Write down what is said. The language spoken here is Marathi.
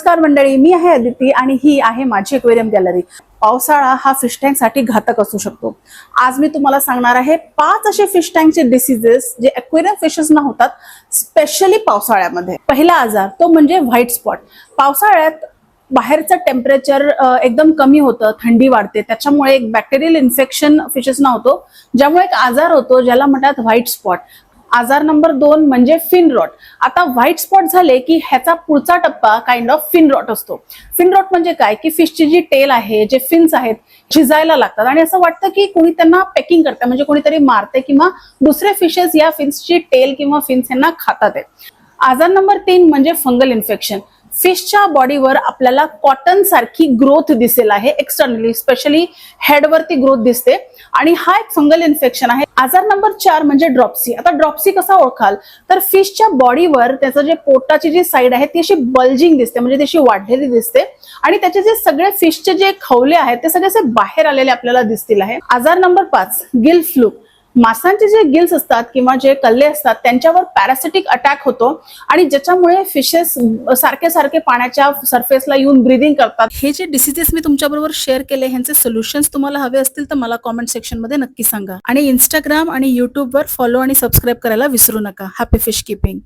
नमस्कार मंडळी मी आहे अदिती आणि ही आहे माझी एक्वेरियम गॅलरी. पावसाळा हा फिश टँकसाठी घातक असू शकतो. आज मी तुम्हाला सांगणार आहे पाच असे फिश टँकचे डिसिजेस जे एक्वेरियम फिशेसना होतात स्पेशली पावसाळ्यामध्ये. पहिला आजार तो म्हणजे व्हाईट स्पॉट पावसाळ्यात बाहेरचं टेम्परेचर एकदम कमी होतं थंडी वाढते. त्याच्यामुळे एक बॅक्टेरियल इन्फेक्शन फिशेसना होतो ज्यामुळे एक आजार होतो ज्याला म्हणतात व्हाईट स्पॉट आजार नंबर दोन म्हणजे फिन रॉट आता व्हाईट स्पॉट झाले की ह्याचा पुढचा टप्पा काइंड ऑफ फिन रॉट असतो. फिन रॉट म्हणजे काय? की फिशची जी टेल आहे जे फिन्स आहेत शिजायला लागतात. आणि असं वाटतं की कोणी त्यांना पॅकिंग करतं म्हणजे कोणीतरी मारते किंवा दुसरे फिशेस या फिन्सची टेल किंवा फिन्स यांना खातात. आहे आजार नंबर तीन म्हणजे फंगल इन्फेक्शन फिशच्या बॉडीवर आपल्याला कॉटन सारखी ग्रोथ दिसेल आहे एक्सटर्नली स्पेशली हेडवरती ग्रोथ दिसते. आणि हा एक फंगल इन्फेक्शन आहे. आजार नंबर चार म्हणजे ड्रॉप्सी आता ड्रॉप्सी कसा ओळखाल? तर फिशच्या बॉडीवर त्याचं जे पोटाची जी साईड आहे ती अशी बल्जिंग दिसते म्हणजे ती अशी वाढलेली दिसते. आणि त्याचे जे सगळे फिशचे जे खवले आहेत ते सगळे असे बाहेर आलेले आपल्याला दिसतील आहे. आजार नंबर पाच गिल फ्लू. मासांचे जे गिल्स असतात किंवा जे कल्ले असतात त्यांच्यावर पॅरासिटिक अटॅक होतो आणि ज्याच्यामुळे फिशेस सारखे सारखे पाण्याच्या सरफेसला येऊन ब्रिदिंग करतात. हे जे डिसिजेस मी तुमच्याबरोबर शेअर केले ह्यांचे सोल्युशन्स तुम्हाला हवे असतील तर मला कॉमेंट सेक्शनमध्ये नक्की सांगा. आणि इंस्टाग्राम आणि युट्यूबवर फॉलो आणि सबस्क्राईब करायला विसरू नका. Happy fish keeping